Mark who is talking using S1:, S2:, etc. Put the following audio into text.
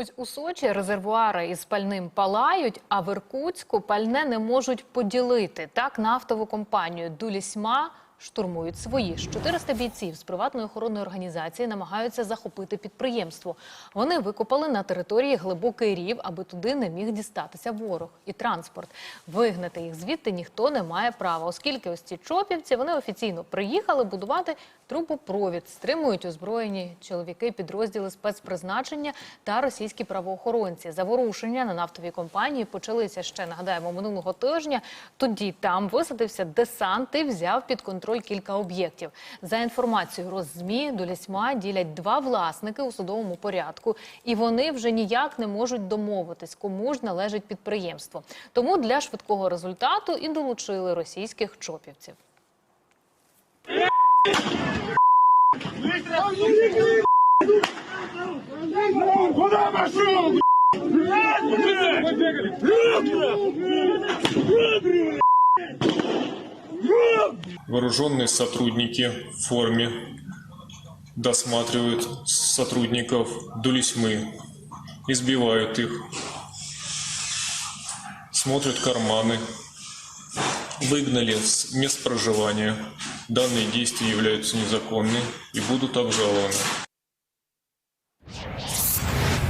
S1: Ось у Сочі резервуари із пальним палають, а в Іркутську пальне не можуть поділити. Так нафтову компанію Дулісьма штурмують свої. Ж 400 бійців з приватної охоронної організації намагаються захопити підприємство. Вони викопали на території глибокий рів, аби туди не міг дістатися ворог і транспорт. Вигнати їх звідти ніхто не має права, оскільки ось ці чопівці вони офіційно приїхали будувати трубопровід, стримують озброєні чоловіки, підрозділи спецпризначення та російські правоохоронці. Заворушення на нафтовій компанії почалися ще нагадаємо минулого тижня. Тоді там висадився десант і взяв під контроль кілька об'єктів. За інформацією Роззмі до Лісьма ділять два власники у судовому порядку, і вони вже ніяк не можуть домовитись, кому ж належить підприємство. Тому для швидкого результату і долучили російських чопівців.
S2: Куда пошел?
S3: Вооруженные сотрудники в форме досматривают сотрудников Дулисьмы, избивают их, смотрят карманы, выгнали с мест проживания. Данные действия являются незаконными и будут обжалованы.